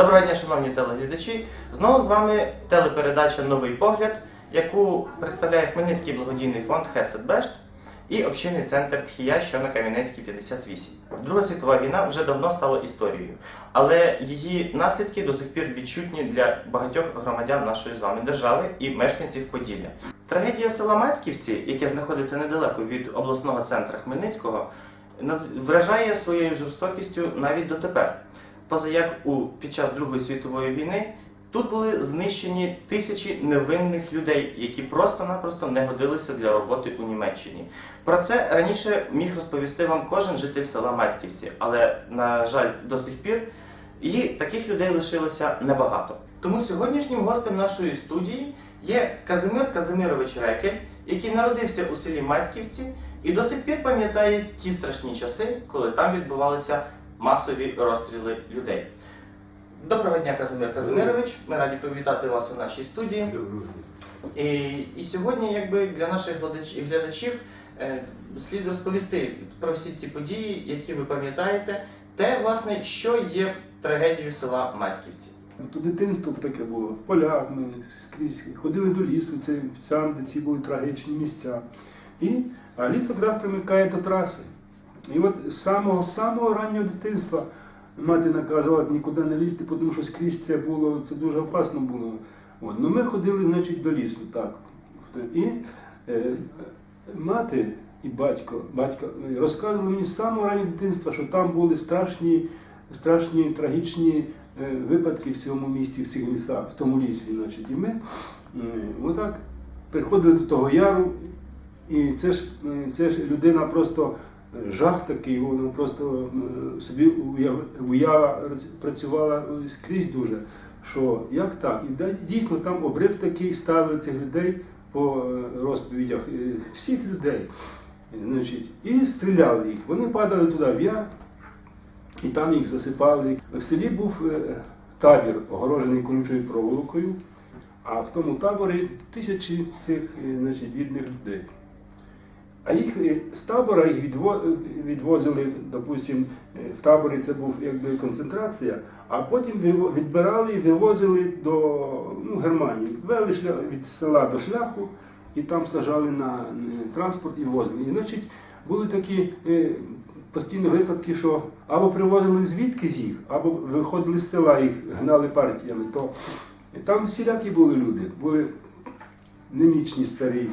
Доброго дня, шановні телеглядачі. Знову з вами телепередача Новий погляд, яку представляє Хмельницький благодійний фонд Хесед Бешт і общинний центр Тхія, що на Кам'янецькій 58. Друга світова війна вже давно стала історією, але її наслідки до сих пір відчутні для багатьох громадян нашої з вами держави і мешканців Поділля. Трагедія села Мацьківці, яке знаходиться недалеко від обласного центру Хмельницького, вражає своєю жорстокістю навіть дотепер. Поза як у під час Другої світової війни тут були знищені тисячі невинних людей, які просто-напросто не годилися для роботи у Німеччині. Про це раніше міг розповісти вам кожен житель села Мацьківці, але на жаль, до сих пір і таких людей лишилося небагато. Тому сьогоднішнім гостем нашої студії є Казимир Казимирович Рекель, який народився у селі Мацьківці і до сих пір пам'ятає ті страшні часи, коли там відбувалися масові розстріли людей. Доброго дня, Казимир Казимирович. Ми раді привітати вас у нашій студії. І, і сьогодні, якби для наших глядач- глядачів, е, слід розповісти про всі ці події, які ви пам'ятаєте, те, власне, що є трагедією села Мацьківці. То дитинство таке було, в полях ми скрізь ходили до лісу, це там, де ці були трагічні місця. І, а ліс якраз примикає до траси. І от з самого, самого раннього дитинства мати наказувала нікуди не лізти, тому що скрізь це було, це дуже опасно було. От. Ну ми ходили, значить, до лісу, так. І е, мати і батько, батько розказували мені з самого раннього дитинства, що там були страшні, страшні трагічні е, випадки в цьому місті, в цих лісах, в тому лісі. Значить. І ми е, отак приходили до того яру, і це ж, це ж людина просто жах такий, вона просто е, собі уяв, уява працювала скрізь дуже. Що як так? І дійсно там обрив такий ставили цих людей по е, розповідях е, всіх людей. Значить, і стріляли їх. Вони падали туди в яр, і там їх засипали. В селі був табір, огорожений колючою проволокою, а в тому таборі тисячі цих значить, бідних людей. А їх е, з табора їх відвозили, допустим, е, в таборі це був якби концентрація, а потім відбирали і вивозили до ну, Германії. Вели шлях- від села до шляху і там сажали на е, транспорт і возили. І значить були такі е, постійні випадки, що або привозили звідки з їх, або виходили з села, їх гнали партіями. То там всілякі були люди, були немічні старі,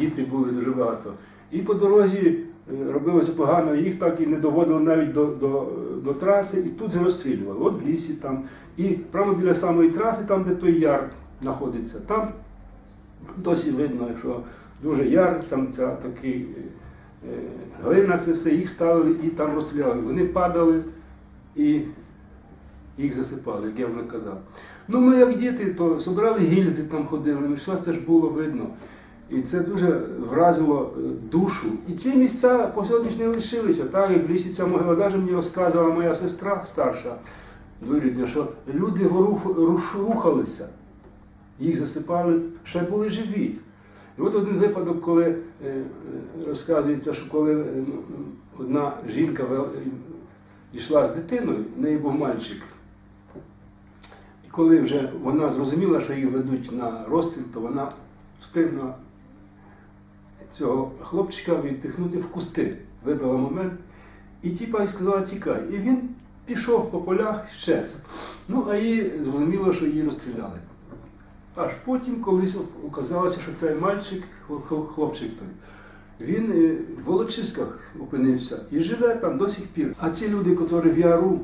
діти були дуже багато. І по дорозі е, робилося погано, їх так і не доводили навіть до, до, до траси, і тут же розстрілювали. От в лісі там. І прямо біля самої траси, там, де той яр знаходиться, там досі видно, що дуже яр, там ця такий е, глина, це все, їх ставили і там розстріляли. Вони падали і їх засипали, як я вже казав. Ну, ми як діти, то збирали гільзи, там ходили, все це ж було видно. І це дуже вразило е, душу. І ці місця по сьогоднішній лишилися. Так, як в лісі могила, навіть мені розказувала моя сестра старша, двоюрідна, що люди ворух- рухалися, їх засипали, ще були живі. І от один випадок, коли е, е, розказується, що коли ну, одна жінка йшла з дитиною, в неї був мальчик. І коли вже вона зрозуміла, що її ведуть на розстріл, то вона встигла цього хлопчика відпихнути в кусти. Вибрала момент і тіпа й сказала тікай. І він пішов по полях щез. Ну, а їй зрозуміло, що її розстріляли. Аж потім колись оказалося, що цей мальчик, хлопчик той, він е, в Волочиськах опинився і живе там до сих пір. А ці люди, які в Яру,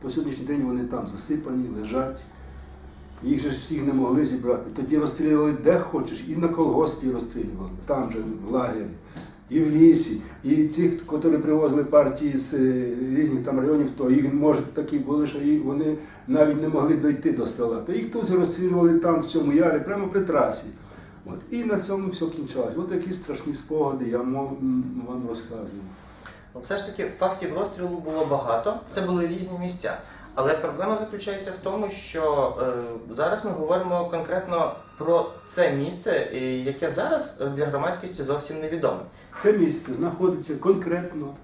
по сьогоднішній день вони там засипані, лежать. Їх же всіх не могли зібрати. Тоді розстрілювали де хочеш, і на колгоспі розстрілювали, там же, в лагері, і в лісі. І ці, які привозили партії з е, різних там районів, то їх може такі були, що вони навіть не могли дойти до села. То їх тут розстрілювали там, в цьому ярі, прямо при трасі. От. І на цьому все кінчалось. Ось такі страшні спогади я вам розказую. Ну, все ж таки, фактів розстрілу було багато, це були різні місця. Але проблема заключається в тому, що е, зараз ми говоримо конкретно про це місце, е, яке зараз е, для громадськості зовсім невідоме. Це місце знаходиться конкретно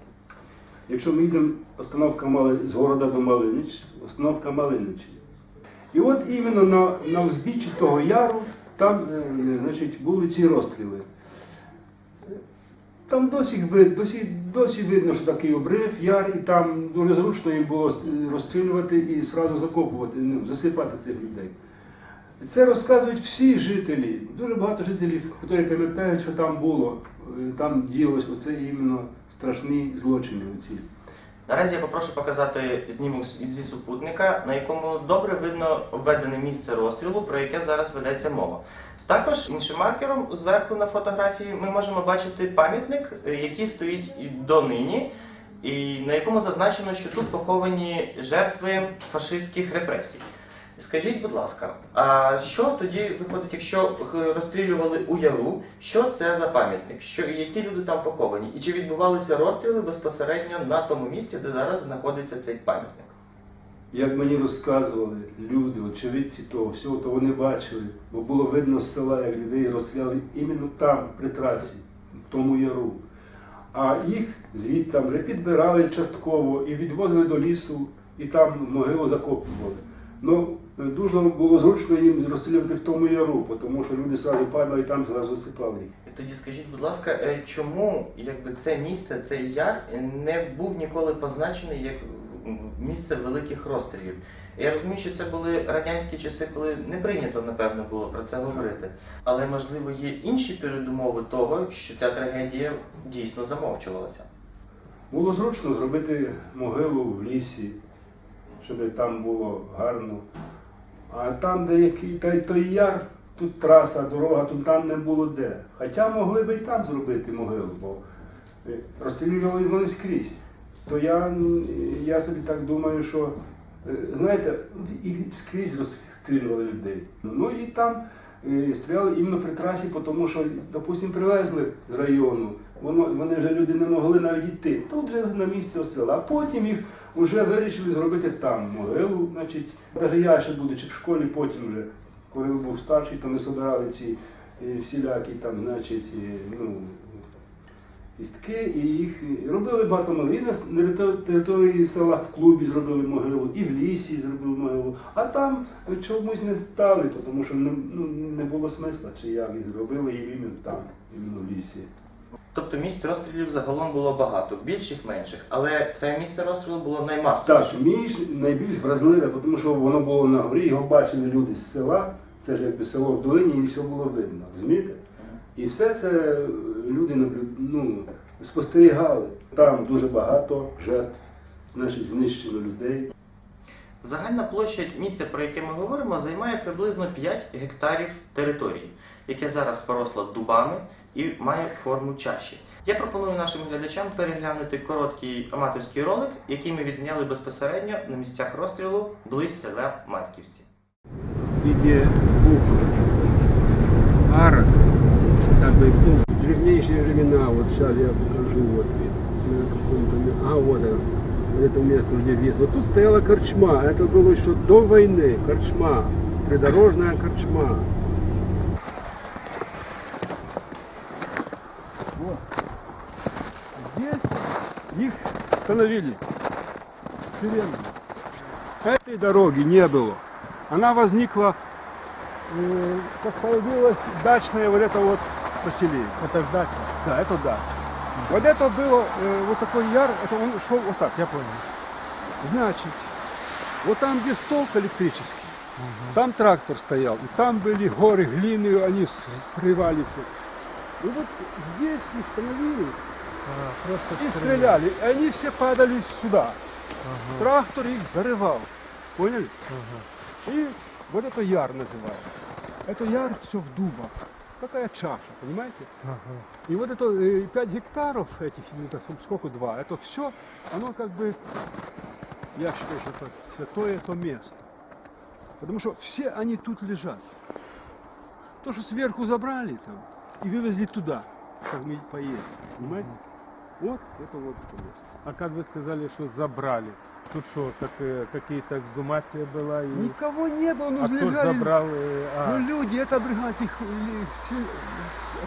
Якщо ми йдемо, остановка Мали... з города до Малинич, остановка Малиничі. І от іменно на, на узбіччі того яру там е, значить, були ці розстріли. Там досі, досі, досі видно, що такий обрив, яр, і там дуже зручно їм було розстрілювати і одразу закопувати, ну, засипати цих людей. Це розказують всі жителі. Дуже багато жителів, які пам'ятають, що там було, е, там ділось оце іменно страшні злочини. Оці. Наразі я попрошу показати знімок зі супутника, на якому добре видно обведене місце розстрілу, про яке зараз ведеться мова. Також іншим маркером зверху на фотографії ми можемо бачити пам'ятник, який стоїть донині, і на якому зазначено, що тут поховані жертви фашистських репресій. Скажіть, будь ласка, а що тоді виходить, якщо розстрілювали у яру? Що це за пам'ятник? Що які люди там поховані? І чи відбувалися розстріли безпосередньо на тому місці, де зараз знаходиться цей пам'ятник? Як мені розказували люди, очевидці того всього, то вони бачили, бо було видно з села, як людей розстріляли іменно там, при трасі, в тому яру. А їх звідти вже підбирали частково і відвозили до лісу, і там могилу закопували. Ну, дуже було зручно їм розстрілювати в тому яру, тому що люди зразу падали і там зразу засипали їх. Тоді скажіть, будь ласка, е, чому якби це місце, цей яр не був ніколи позначений як місце великих розстрілів? Я розумію, що це були радянські часи, коли не прийнято, напевно, було про це говорити. Але можливо є інші передумови того, що ця трагедія дійсно замовчувалася. Було зручно зробити могилу в лісі, щоб там було гарно. А там, де який той, той яр, тут траса, дорога, тут там не було де. Хоча могли би і там зробити могилу, бо е, розстрілювали вони скрізь. То я, я собі так думаю, що, е, знаєте, і скрізь розстрілювали людей. Ну і там е, стріляли іменно при трасі, тому що, допустим, привезли з району, воно, вони вже люди не могли навіть йти. Тут вже на місці розстріляли. А потім їх вже вирішили зробити там могилу. Значить, навіть я ще будучи в школі, потім вже, коли був старший, то ми збирали ці е, всілякі там, значить, ну, кістки, і їх і робили багато могил. І на території села в клубі зробили могилу, і в лісі зробили могилу. А там чомусь не стали, тому що не, ну, не було смисла, чи як їх зробили їх іменно там, іменно в лісі. Тобто місць розстрілів загалом було багато, більших, менших, але це місце розстрілу було Так, наймасовіше. між найбільш вразливе, тому що воно було на горі, його бачили люди з села, це ж якби село в долині, і все було видно, розумієте? І все це люди ну, спостерігали. Там дуже багато жертв, значить, знищено людей. Загальна площа місця, про яке ми говоримо, займає приблизно 5 гектарів території, яке зараз поросло дубами і має форму чаші. Я пропоную нашим глядачам переглянути короткий аматорський ролик, який ми відзняли безпосередньо на місцях розстрілу близь села Мацьківці. в виде двух арок, бы, ну, древнейшие времена, вот сейчас я покажу, вот, на а, вот вот это место, где вес. Вот тут стояла корчма, это было еще до войны, корчма, придорожная корчма. Вот. Здесь их остановили. Тюремные. Этой дороги не было. Она возникла, э, как появилось дачное вот это вот поселение. Это ж дача. Да, это да. Вот это было, э, вот такой яр, это он шел вот так. Я понял. Значит, вот там, где столб электрический, там трактор стоял, и там были горы глины, они с- срывали все. И вот здесь их остановили А, просто и стреляли, и они все падали сюда. Ага, Трактор их зарывал, поняли? ага. И вот это яр называется. Это яр все в дубах. Такая чаша, понимаете? Ага. И вот это 5 гектаров этих, ну, так, сколько два, это все, оно как бы, я считаю, что это святое то место. Потому что все они тут лежат. То, что сверху забрали там и вывезли туда, как мы поедем, понимаете? Вот это вот это место. А как вы сказали, что забрали? Тут что, как, э, какие-то эксгумация была? И... Никого не было, ну а кто ж лежали. забрал? э, а, Ну люди, это бригада их, э, се-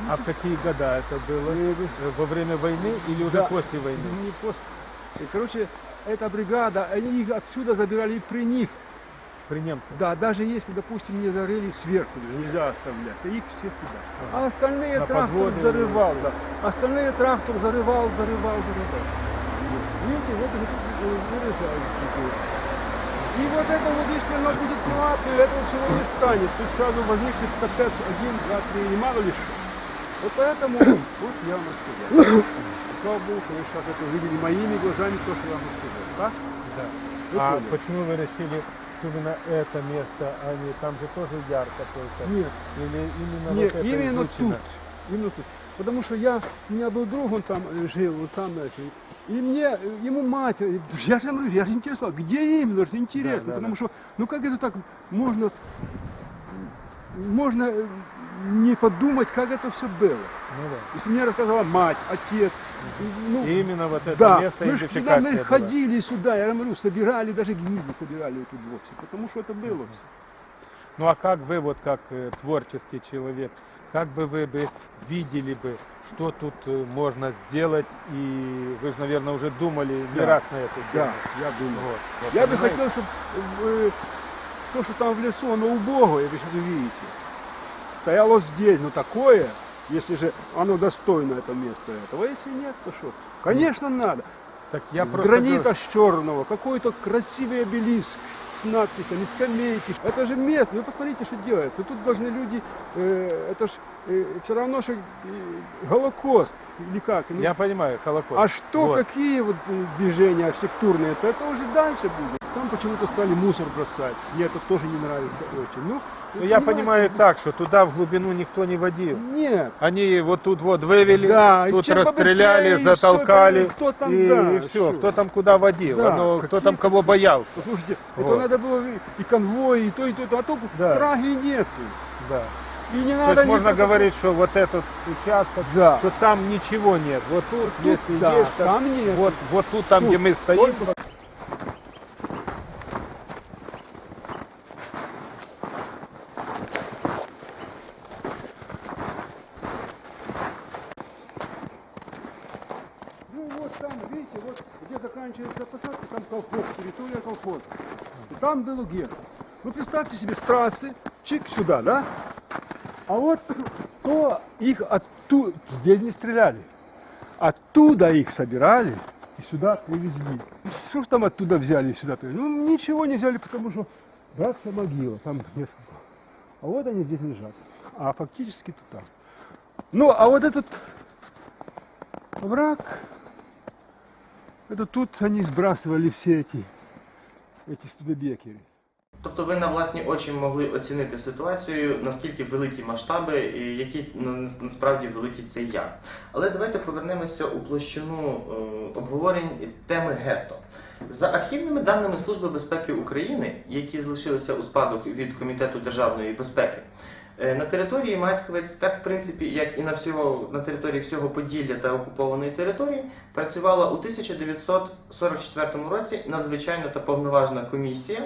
а в какие года это было? Э, Э, Во время войны или уже Да. после войны? Не после. И, короче, эта бригада, они их отсюда забирали и при них. При немцах. Да, даже если, допустим, не зарыли сверху, даже нельзя оставлять, то их всех туда. А остальные На трактор подводе зарывал, да. Остальные трактор зарывал, зарывал, зарывал. Видите, вот теперь. И вот это вот, если оно будет платное, этого всего не станет. Тут сразу возникнет капец один, два, три, и мало ли что. Вот поэтому, вот я вам рассказал. Слава Богу, что вы сейчас это увидели моими глазами, то, что я вам рассказал. Так? Да. Вы а поняли? почему вы решили именно это место, а не там же тоже яр какой-то? Нет. Или именно Нет, вот это именно изучено? тут. Именно тут. Потому что я, у меня был друг, он там э, жил, вот там, знаешь, и- и мне, э, ему мать, э, я же, я же интересовал, где именно, что интересно, да, потому да. что, ну как это так можно, можно э, не подумать, как это все было. Ну да. Если мне рассказала мать, отец, ну, И именно вот это да, место мы ж сюда идентификации мы ходили сюда, я говорю, собирали, даже гильдии собирали тут вовсе, потому что это было все. Ну а как вы, вот как э, творческий человек, как бы вы бы видели бы, что тут э, можно сделать, и вы же, наверное, уже думали не Да. раз на эту Да, я думаю. Вот, вот, Я бы понимаете? хотел, чтобы э, то, что там в лесу, оно убогое, вы сейчас увидите. Стояло здесь, но такое, если же оно достойно это место этого. Если нет, то что? Конечно, надо. Так я с гранита говорю, с черного, какой-то красивый обелиск с надписями, скамейки. Это же место, вы посмотрите, что делается. Тут должны люди, э, это ж все равно, что э, Голокост, или как? ну, Я понимаю, Холокост. а что, Вот. какие вот э, движения архитектурные, то это уже дальше будет. Там почему-то стали мусор бросать. Мне это тоже не нравится очень. Ну, Ну, я понимаю так, что туда в глубину никто не водил. Нет. Они вот тут вот вывели, Да, и тут чем расстреляли, побыстрее, и затолкали. всё, кто там, и, да, и все, всё. кто там куда водил, Да, оно- кто какие- там кого боялся. Слушайте, Вот. это надо было и- и конвой, и то, и то, и то. А то Да. Праги нету. Да. И не То надо есть можно никакого- говорить, что вот этот участок, Да. что там ничего нет. Вот тут, Тут, если да, есть, так там нет. вот, вот тут, там, Тут где мы стоим, только- Ну вот там, видите, вот где заканчивается посадка, там колхоз, территория колхоза. И гетто. Ну представьте себе с трассы, чик сюда, да? А вот то их оттуда, здесь не стреляли. Оттуда их собирали и сюда привезли. Что ж там оттуда взяли и сюда привезли? Ну ничего не взяли, потому что братская могила, там несколько. А вот они здесь лежат. А фактически то там. Ну, а вот этот враг, это тут они сбрасывали все эти, эти студебекеры. Тобто ви на власні очі могли оцінити ситуацію, наскільки великі масштаби і на- насправді великий цей яр. Але давайте повернемося у площину е, обговорень теми гетто. За архівними даними Служби безпеки України, які залишилися у спадок від Комітету державної безпеки, е, на території Мацьковець, так в принципі, як і на всього на території всього Поділля та окупованої території, працювала у 1944 році надзвичайна та повноважна комісія,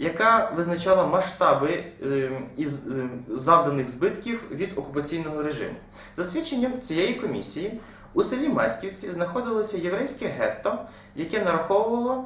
яка визначала масштаби е, із е, завданих збитків від окупаційного режиму. За свідченням цієї комісії, у селі Мацьківці знаходилося єврейське гетто, яке нараховувало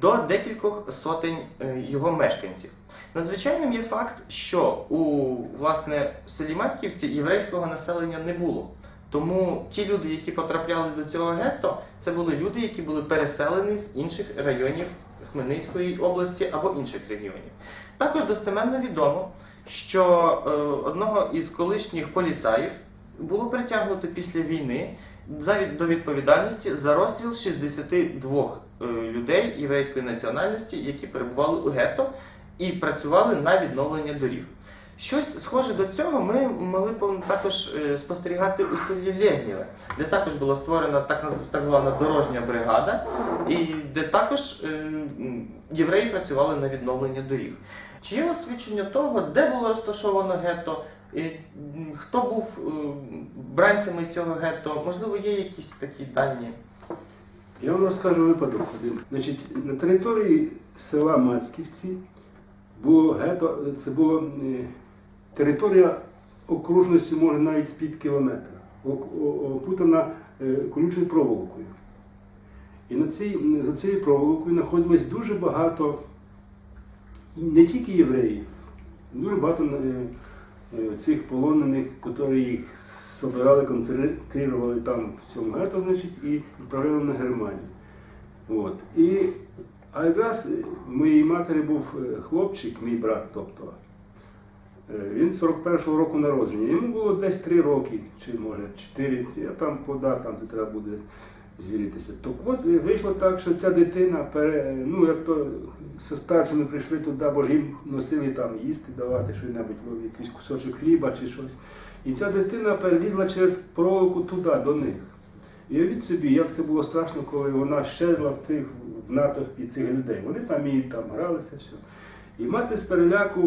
до декількох сотень е, його мешканців. Надзвичайним є факт, що у власне селі Мацьківці єврейського населення не було. Тому ті люди, які потрапляли до цього гетто, це були люди, які були переселені з інших районів Хмельницької області або інших регіонів. Також достеменно відомо, що е, одного із колишніх поліцаїв було притягнуто після війни до відповідальності за розстріл 62 е, людей єврейської національності, які перебували у гетто і працювали на відновлення доріг. Щось схоже до цього ми могли б також е, спостерігати у селі Лезнєве, де також була створена так, звана дорожня бригада, і де також е, євреї працювали на відновлення доріг. Чи є у вас свідчення того, де було розташовано гетто, і, хто був е, бранцями цього гетто? Можливо, є якісь такі дані? Я вам розкажу випадок один. Значить, на території села Мацьківці було гето, це була е, територія окружності, може навіть з пів кілометра, опутана е, колючою проволокою. І на цій, за цією проволокою знаходилось дуже багато не тільки євреїв, дуже багато е, е, цих полонених, які їх собирали, концентрували там в цьому гетто, значить, і відправляли на Германію. От. І, а якраз в моєї матері був хлопчик, мій брат, тобто. Е, Він 41-го року народження. Йому було десь 3 роки, чи може 4, я там по датам треба буде звіритися. Так от вийшло так, що ця дитина, пере, ну як то зі старшими прийшли туди, бо ж їм носили там їсти, давати що-небудь, ну, якийсь кусочок хліба чи щось. І ця дитина перелізла через проволоку туди, до них. І уявіть собі, як це було страшно, коли вона щезла в цих в натовпі цих людей. Вони там і там гралися, все. І мати з переляку,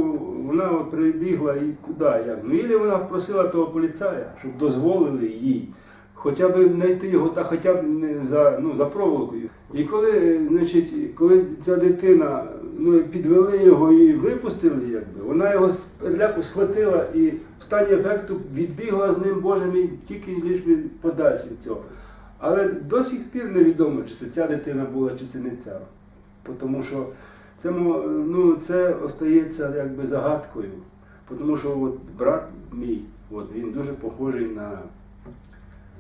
вона от прибігла і куди, як. Ну, ілі вона просила того поліцая, щоб дозволили їй хоча б знайти його, та хоча б не за, ну, за проволокою. І коли, значить, коли ця дитина ну, підвели його і випустили, якби, вона його з переляку схватила і в стані ефекту відбігла з ним, Боже мій, тільки лиш би подальше цього. Але до сих пір невідомо, чи це ця дитина була, чи це не ця. Тому що це, ну, це остається якби загадкою. Тому що от брат мій, от, він дуже похожий на.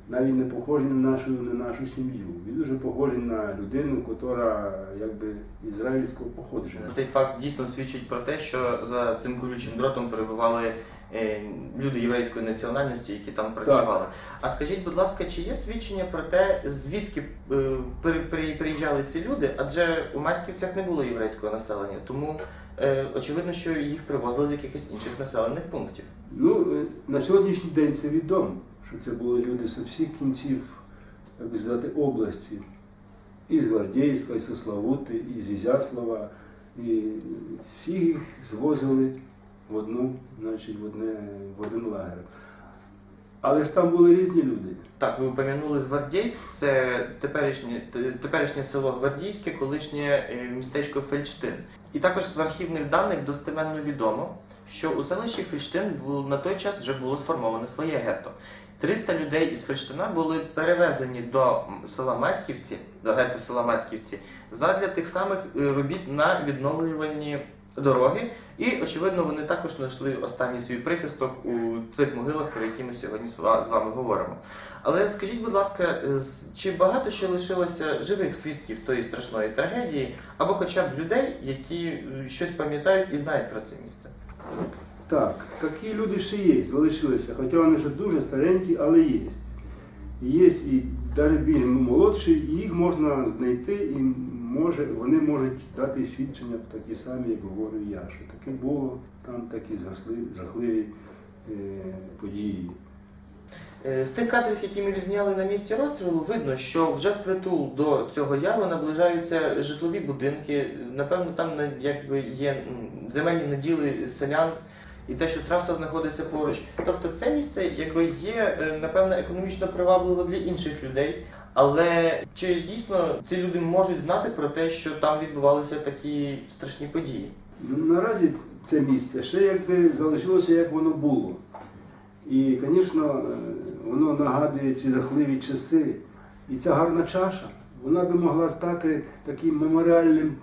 Навіть не похожий на нашу, на нашу сім'ю. Він дуже похожий на людину, яка якби ізраїльського походження. Цей факт дійсно свідчить про те, що за цим колючим дротом перебували люди єврейської національності, які там працювали. А скажіть, будь ласка, чи є свідчення про те, звідки е, при- при- приїжджали ці люди? Адже у Мацьківцях не було єврейського населення, тому е, очевидно, що їх привозили з якихось інших населених пунктів. Ну, е, на сьогоднішній день це відомо, що це були люди з усіх кінців, як би сказати, області. І з Гвардійська, і з Славути, і з Ізяслава. І всі їх звозили в одну, значить, в, одне, в один лагер. Але ж там були різні люди. Так, ви упомянули Гвардійськ, це теперішнє, теперішнє село Гвардійське, колишнє е, містечко Фельдштин. І також з архівних даних достеменно відомо, що у селищі Фельдштин на той час вже було сформоване своє гетто. 300 людей із Фельдштина були перевезені до села Мацьківці, до гетто села Мацьківці, задля тих самих е, робіт на відновлюванні дороги. І, очевидно, вони також знайшли останній свій прихисток у цих могилах, про які ми сьогодні з вами говоримо. Але скажіть, будь ласка, чи багато ще лишилося живих свідків тої страшної трагедії, або хоча б людей, які е, щось пам'ятають і знають про це місце? Так, такі люди ще є, залишилися, хоча вони ще дуже старенькі, але є. Є і навіть більш молодші, їх можна знайти, і може, вони можуть дати свідчення такі самі, як говорю я, що таке було, там такі жахливі, жахливі е, події. Е, З тих кадрів, які ми відзняли на місці розстрілу, видно, що вже впритул до цього яру наближаються житлові будинки. Напевно, там якби є земельні наділи селян. І те, що траса знаходиться поруч. Тобто це місце якби є, е, напевно, економічно привабливо для інших людей. Але чи дійсно ці люди можуть знати про те, що там відбувалися такі страшні події? Ну, Наразі це місце ще якби залишилося, як воно було. І, звісно, е, воно нагадує ці жахливі часи. І ця гарна чаша, вона би могла стати таким меморіальним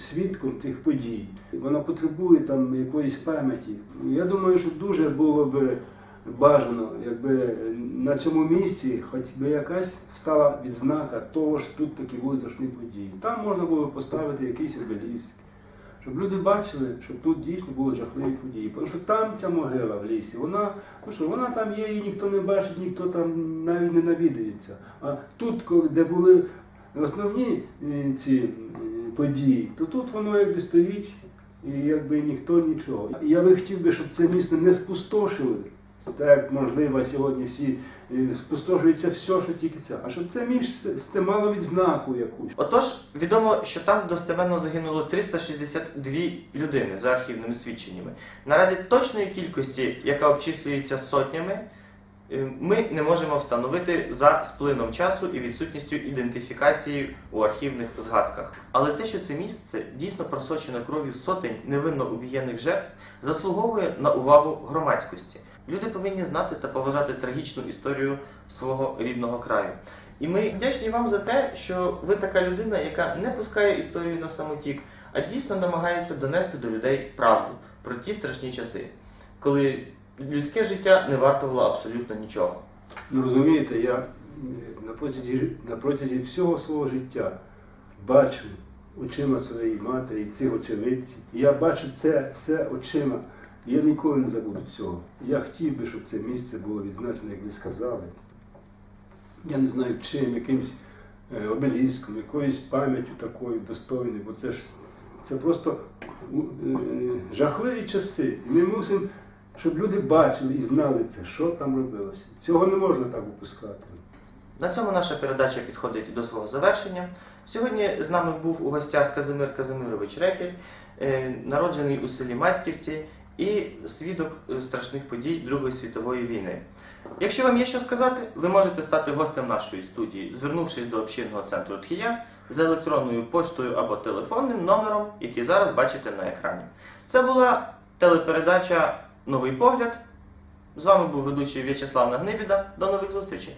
свідком цих подій. Вона потребує там якоїсь пам'яті. Я думаю, що дуже було би бажано, якби на цьому місці хоч би якась стала відзнака того, що тут такі були страшні події. Там можна було поставити якийсь обеліск щоб люди бачили, що тут дійсно були жахливі події. Тому що там ця могила в лісі, вона, ну що, вона там є, її ніхто не бачить, ніхто там навіть не навідується. А тут, де були основні е, ці е, події, то тут воно якби стоїть, і якби ніхто нічого. Я би хотів би, щоб це місто не спустошили. Так можливо сьогодні всі е, спустошується все, що тільки це. А щоб це місце мало відзнаку якусь. Отож, відомо, що там достеменно загинуло 362 людини за архівними свідченнями. Наразі точної кількості, яка обчислюється сотнями, е, ми не можемо встановити за сплином часу і відсутністю ідентифікації у архівних згадках. Але те, що це місце дійсно просочено кров'ю сотень невинно убієних жертв, заслуговує на увагу громадськості. Люди повинні знати та поважати трагічну історію свого рідного краю. І ми вдячні вам за те, що ви така людина, яка не пускає історію на самотік, а дійсно намагається донести до людей правду про ті страшні часи, коли людське життя не вартувало абсолютно нічого. Ну розумієте, я е, на протязі, на протязі всього свого життя бачу очима своєї матері цих очевидців. Я бачу це все очима. Я ніколи не забуду цього. Я хотів би, щоб це місце було відзначено, як ви сказали. Я не знаю чим, якимсь е, обеліском, якоюсь пам'яттю такою достойною, бо це ж це просто е, жахливі часи. Ми мусимо, щоб люди бачили і знали це, що там робилося. Цього не можна так випускати. На цьому наша передача підходить до свого завершення. Сьогодні з нами був у гостях Казимир Казимирович Рекель, е, народжений у селі Мацьківці і свідок е, страшних подій Другої світової війни. Якщо вам є що сказати, ви можете стати гостем нашої студії, звернувшись до общинного центру Тхія за електронною поштою або телефонним номером, який зараз бачите на екрані. Це була телепередача Новий погляд. З вами був ведучий В'ячеслав Нагнибіда. До нових зустрічей!